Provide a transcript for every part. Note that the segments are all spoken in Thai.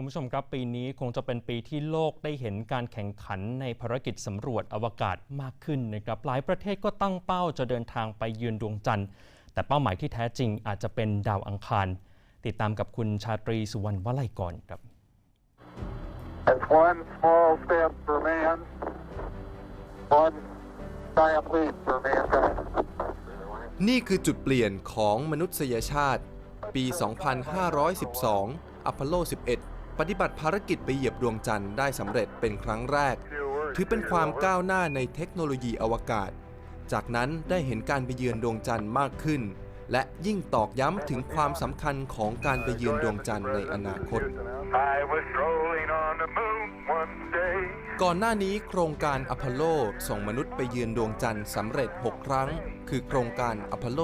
คุณผู้ชมครับปีนี้คงจะเป็นปีที่โลกได้เห็นการแข่งขันในภารกิจสำรวจอวกาศมากขึ้นนะครับหลายประเทศก็ตั้งเป้าจะเดินทางไปเยือนดวงจันทร์ แต่เป้าหมายที่แท้จริงอาจจะเป็นดาวอังคาร ติดตามกับคุณชาตรีสุวรรณวลัยก่อนครับ It's one small step for man, one giant leap for mankind. นี่คือจุดเปลี่ยนของมนุษยชาติ ปี 2512 อพอลโล 11 ปฏิบัติภารกิจไปเหยียบดวงจันทร์ได้สำเร็จเป็นครั้งแรก ถือเป็นความก้าวหน้าในเทคโนโลยีอวกาศ จากนั้นได้เห็นการไปเยือนดวงจันทร์มากขึ้น และยิ่งตอกย้ำถึงความสำคัญของการไปเยือนดวงจันทร์ในอนาคต ก่อนหน้านี้โครงการอพอลโลส่งมนุษย์ไปเยือนดวงจันทร์สำเร็จ 6 ครั้ง คือโครงการอพอลโล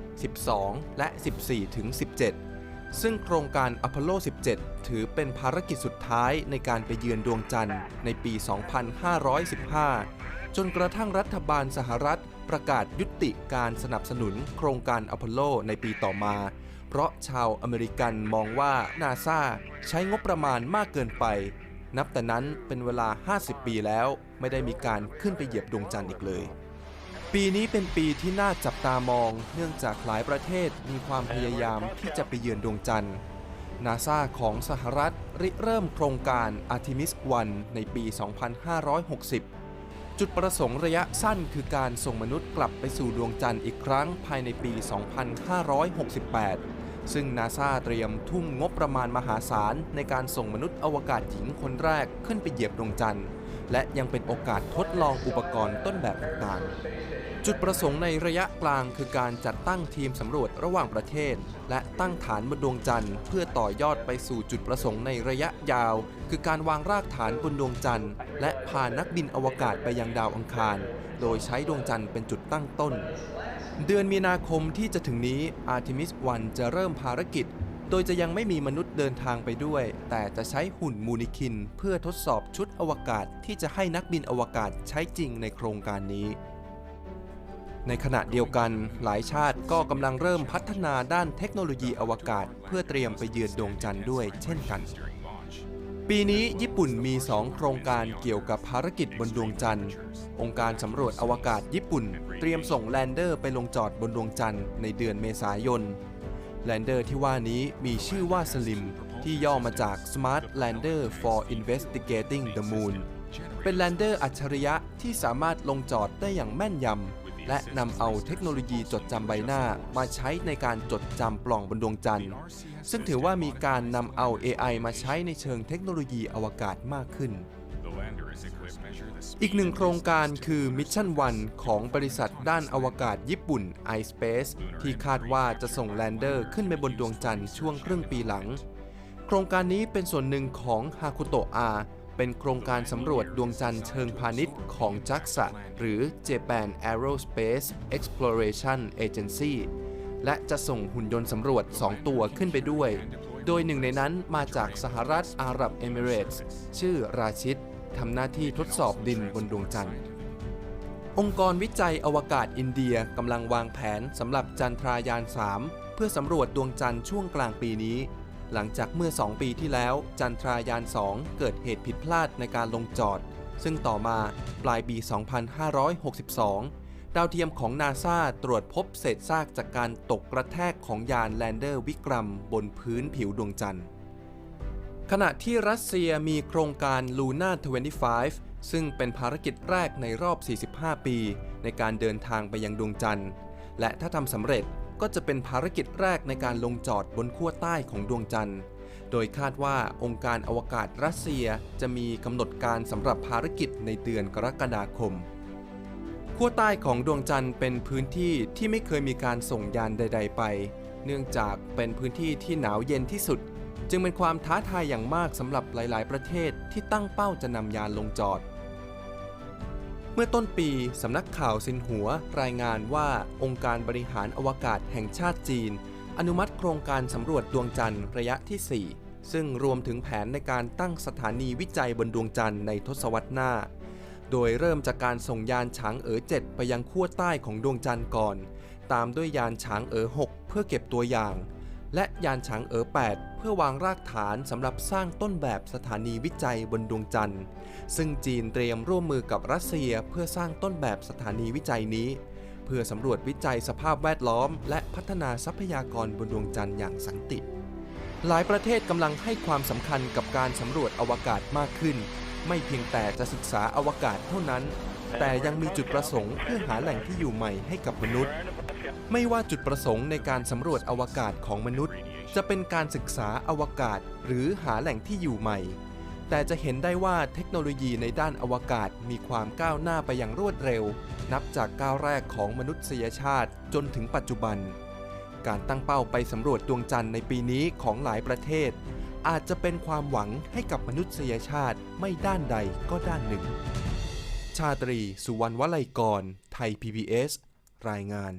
11 12 และ 14ถึง17 ซึ่งโครงการอพอลโล 17 ถือเป็นภารกิจสุดท้ายในการไปเยือนดวงจันทร์ในปี 2515 จนกระทั่งรัฐบาลสหรัฐประกาศยุติการสนับสนุนโครงการอพอลโลในปีต่อมา เพราะชาวอเมริกันมองว่านาซาใช้งบประมาณมากเกินไป นับแต่นั้นเป็นเวลา 50 ปีแล้วไม่ได้มีการขึ้นไปเหยียบดวงจันทร์อีกเลย ปีนี้เป็นปีที่น่าจับตามอง เนื่องจากหลายประเทศมีความพยายามที่จะไปเยือนดวงจันทร์นาซาของสหรัฐริเริ่มโครงการ Artemis 1 ในปี 2560 จุดประสงค์ระยะสั้นคือการส่งมนุษย์กลับไปสู่ดวงจันทร์อีกครั้งภายในปี 2568 ซึ่งนาซาเตรียมทุ่มงบประมาณมหาศาลในการส่งมนุษย์อวกาศหญิงคนแรกขึ้นไปเหยียบดวงจันทร์ และยังเป็นโอกาสทดลองอุปกรณ์ต้นแบบต่างๆ จุดประสงค์ในระยะกลางคือการจัดตั้งทีมสำรวจระหว่างประเทศ และตั้งฐานบนดวงจันทร์ เพื่อต่อยอดไปสู่จุดประสงค์ในระยะยาว คือการวางรากฐานบนดวงจันทร์ และพานักบินอวกาศไปยังดาวอังคาร โดยใช้ดวงจันทร์เป็นจุดตั้งต้น เดือนมีนาคมที่จะถึงนี้ Artemis 1 จะเริ่มภารกิจ โดยจะยังไม่มีมนุษย์เดินทางไปด้วย แต่จะใช้หุ่นมูนิคิน เพื่อทดสอบชุดอวกาศที่จะให้นักบินอวกาศใช้จริงในโครงการนี้ ในขณะเดียวกัน หลายชาติก็กำลังเริ่มพัฒนาด้านเทคโนโลยีอวกาศ เพื่อเตรียมไปเยือนดวงจันทร์ด้วยเช่นกัน ปีนี้ญี่ปุ่นมี 2 โครงการเกี่ยวกับภารกิจบนดวงจันทร์ องค์การสำรวจอวกาศญี่ปุ่น เตรียมส่งแลนเดอร์ไปลงจอดบนดวงจันทร์ในเดือนเมษายน แลนเดอร์ที่ว่านี้มีชื่อว่าสลิมที่ย่อมาจาก Smart Lander for Investigating the Moon เป็นแลนเดอร์อัจฉริยะที่สามารถลงจอดได้อย่างแม่นยำ และนำเอาเทคโนโลยีจดจำใบหน้ามาใช้ในการจดจำปล่องบนดวงจันทร์ ซึ่งถือว่ามีการนำเอา AI มาใช้ในเชิงเทคโนโลยีอวกาศมากขึ้น อีกหนึ่งโครงการคือ Mission 1ของบริษัทด้านอวกาศญี่ปุ่น iSpace ที่คาดว่าจะส่งแลนเดอร์ขึ้นไปบนดวงจันทร์ช่วงครึ่งปีหลัง โครงการนี้เป็นส่วนหนึ่งของ Hakuto R เป็นโครงการสำรวจดวงจันทร์เชิงพาณิชย์ของ JAXA หรือ Japan Aerospace Exploration Agency และจะส่งหุ่นยนต์สำรวจ 2 ตัวขึ้นไปด้วย โดยหนึ่งในนั้นมาจากสหรัฐอาหรับเอมิเรตส์ชื่อราชิด ทำหน้าที่ทดสอบดินบนดวงจันทร์ องค์กรวิจัยอวกาศอินเดียกำลังวางแผนสำหรับจันทรายาน 3 เพื่อสำรวจดวงจันทร์ช่วงกลางปีนี้ หลังจากเมื่อ 2 ปีที่แล้ว จันทรายาน 2 เกิดเหตุผิดพลาดในการลงจอด ซึ่งต่อมาปลายปี 2562ดาวเทียมของนาซาตรวจพบเศษซากจากการตกกระแทกของยานแลนเดอร์วิกรัมบนพื้นผิวดวงจันทร์ ขณะที่รัสเซียมีโครงการ Luna 25 ซึ่งเป็นภารกิจแรกในรอบ 45 ปี ในการเดินทางไปยังดวงจันทร์ และถ้าทำสำเร็จก็จะเป็นภารกิจแรกในการลงจอดบนขั้วใต้ของดวงจันทร์ โดยคาดว่าองค์การอวกาศรัสเซียจะมีกำหนดการสำหรับภารกิจในเดือนกรกฎาคม ขั้วใต้ของดวงจันทร์เป็นพื้นที่ที่ไม่เคยมีการส่งยานใด ๆ ไป เนื่องจากเป็นพื้นที่ที่หนาวเย็นที่สุด จึงเป็นความท้าทายอย่างมากสำหรับหลาย ๆ ประเทศที่ตั้งเป้าจะนำยานลงจอด เมื่อต้นปีสำนักข่าวซินหัวรายงานว่าองค์การบริหารอวกาศแห่งชาติจีน อนุมัติโครงการสำรวจดวงจันทร์ระยะที่ 4 ซึ่งรวมถึงแผนในการตั้งสถานีวิจัยบนดวงจันทร์ในทศวรรษหน้า โดยเริ่มจากการส่งยานฉางเอ๋อ7ไปยังขั้วใต้ของดวงจันทร์ก่อน ตามด้วยยานฉางเอ๋อ6เพื่อเก็บตัวอย่าง และยานฉางเอ๋อ8 เพื่อวางรากฐานสำหรับสร้างต้นแบบสถานีวิจัยบนดวงจันทร์ ซึ่งจีนเตรียมร่วมมือกับรัสเซียเพื่อสร้างต้นแบบสถานีวิจัยนี้ เพื่อสำรวจวิจัยสภาพแวดล้อม และพัฒนาทรัพยากรบนดวงจันทร์อย่างสันติ หลายประเทศกำลังให้ความสำคัญกับการสำรวจอวกาศมากขึ้น ไม่เพียงแต่จะศึกษาอวกาศเท่านั้น แต่ยังมีจุดประสงค์เพื่อหาแหล่งที่อยู่ใหม่ให้กับมนุษย์ ไม่ว่าจุดประสงค์ในการสำรวจอวกาศของมนุษย์ จะเป็นการศึกษาอวกาศหรือหาแหล่งที่อยู่ใหม่ แต่จะเห็นได้ว่าเทคโนโลยีในด้านอวกาศมีความก้าวหน้าไปอย่างรวดเร็ว นับจากก้าวแรกของมนุษยชาติจนถึงปัจจุบัน การตั้งเป้าไปสำรวจดวงจันทร์ในปีนี้ของหลายประเทศ อาจจะเป็นความหวังให้กับมนุษยชาติไม่ด้านใดก็ด้านหนึ่งชาตรี สุวรรณวลัยกร ไทย PBS รายงาน